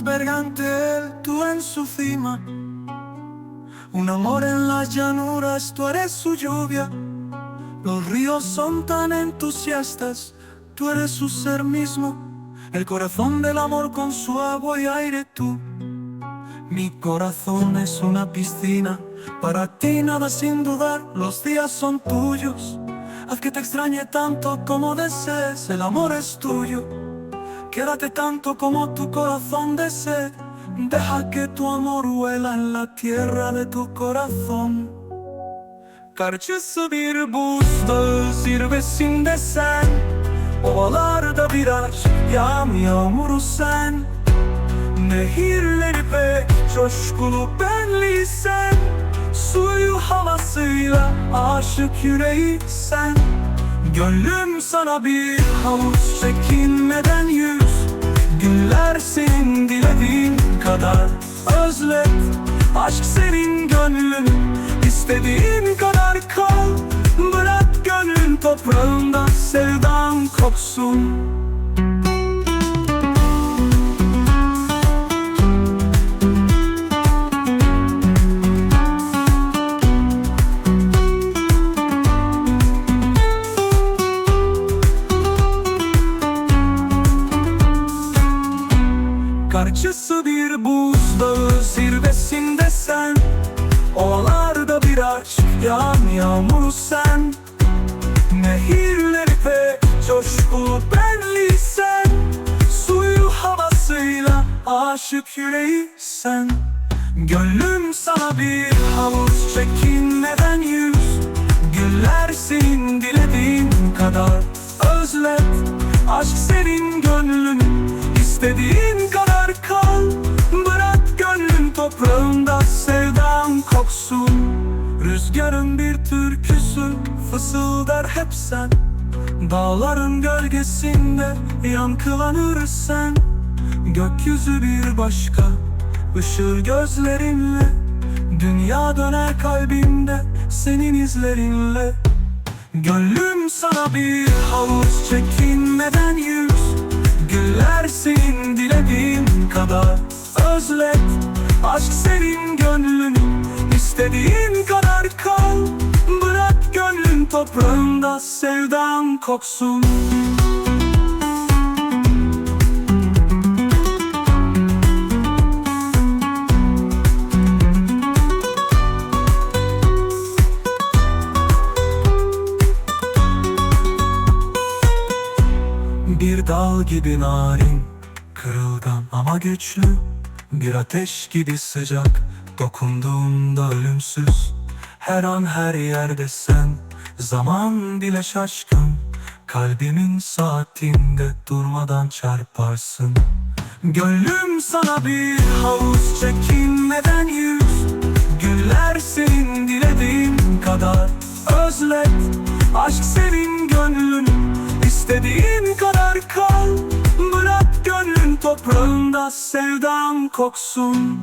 garganta, tú en su cima. Un amor en las llanuras, tú eres su lluvia. Los ríos son tan entusiastas, tú eres su ser mismo. El corazón del amor con su agua y aire tú. Mi corazón es una piscina, para ti nada sin dudar, los días son tuyos. Haz que te extrañe tanto como desees, el amor es tuyo. Quédate tanto como tu corazón desee. Deja que tu amor huela en la tierra de tu corazon Karşısı bir buzdağı zirvesinde sen Ovalarda bir aşk yağm yağmuru sen Nehirleri pek coşkulu benli sen Suyu havasıyla aşık yüreği sen Gönlüm sana bir havuz çekinmeden yüz. Günler senin dilediğin kadar. Özlet Aşk senin gönlün. İstediğin kadar kal. Bırak gönlün toprağında sevdan koksun Karşısı bir buzdağı zirvesinde sen. Ovalarda bir aşk yağan yağmur sen. Nehirleri pek coşkulu benli sen. Suyu havasıyla aşık yüreği sen. Gönlüm sana bir havuz çekinmeden yüz? Güller senin dilediğin kadar. Özlet Aşk senin gönlün Rüzgarın bir türküsü fısıldar hep sen. Dağların gölgesinde yankılanır sen. Gökyüzü bir başka ışır gözlerinle. Dünya döner kalbimde senin izlerinle. Gönlüm sana bir havuz çekinmeden yüz. Güller senin dilediğin kadar. Özlet Aşk senin gönlün istediğin gönlün toprağında sevdan koksun. Bir dal gibi narin Kırılgan ama güçlü. Bir ateş gibi sıcak Dokunduğunda ölümsüz. Her an her yerde sen Zaman bile şaşkın Kalbimin saatinde durmadan çarparsın. Gönlüm sana bir havuz çekinmeden yüz Güller senin dilediğin kadar. Özlet Aşk senin gönlün istediğin kadar kal. Bırak gönlün toprağında sevdan koksun